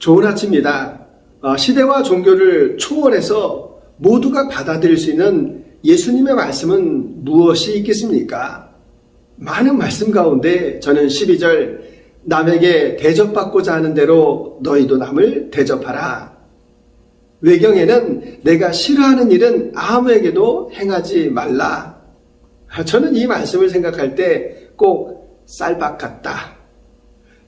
좋은 아침입니다. 어, 시대와 종교를 초월해서 모두가 받아들일 수 있는 예수님의 말씀은 무엇이 있겠습니까? 많은 말씀 가운데 저는 12절 남에게 대접받고자 하는 대로 너희도 남을 대접하라. 외경에는 내가 싫어하는 일은 아무에게도 행하지 말라. 저는 이 말씀을 생각할 때 꼭 쌀밥 같다.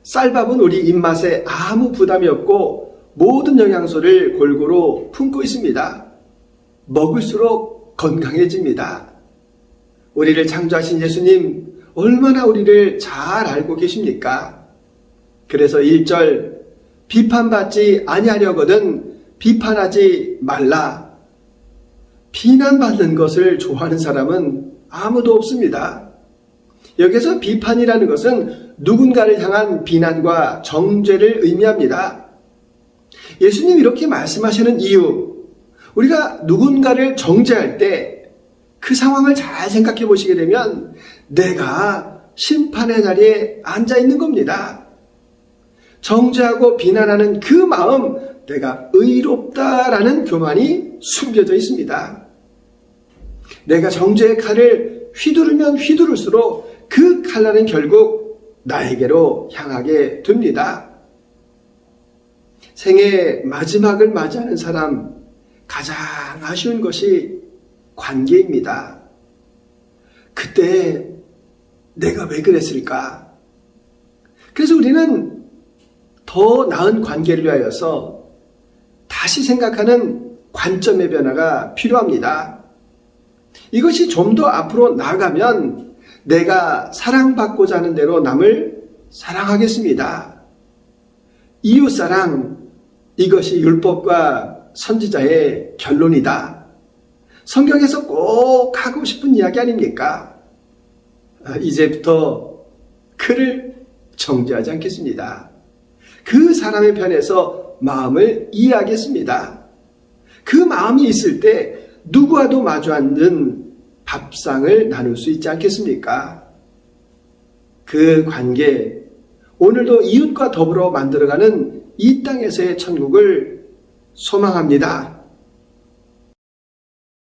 쌀밥은 우리 입맛에 아무 부담이 없고 모든 영양소를 골고루 품고 있습니다. 먹을수록 건강해집니다. 우리를 창조하신 예수님, 얼마나 우리를 잘 알고 계십니까? 그래서 1절, 비판받지 아니하려거든 비판하지 말라. 비난받는 것을 좋아하는 사람은 아무도 없습니다. 여기서 비판이라는 것은 누군가를 향한 비난과 정죄를 의미합니다. 예수님 이렇게 말씀하시는 이유, 우리가 누군가를 정죄할 때 그 상황을 잘 생각해 보시게 되면 내가 심판의 자리에 앉아 있는 겁니다. 정죄하고 비난하는 그 마음, 내가 의롭다라는 교만이 숨겨져 있습니다. 내가 정죄의 칼을 휘두르면 휘두를수록 그 칼날은 결국 나에게로 향하게 됩니다. 생의 마지막을 맞이하는 사람, 가장 아쉬운 것이 관계입니다. 그때 내가 왜 그랬을까? 그래서 우리는 더 나은 관계를 위하여서 다시 생각하는 관점의 변화가 필요합니다. 이것이 좀 더 앞으로 나가면 내가 사랑받고자 하는 대로 남을 사랑하겠습니다. 이웃사랑, 이것이 율법과 선지자의 결론이다. 성경에서 꼭 하고 싶은 이야기 아닙니까? 아, 이제부터 그를 정죄하지 않겠습니다. 그 사람의 편에서 마음을 이해하겠습니다. 그 마음이 있을 때 누구와도 마주 앉는 밥상을 나눌 수 있지 않겠습니까? 그 관계, 오늘도 이웃과 더불어 만들어가는 이 땅에서의 천국을 소망합니다.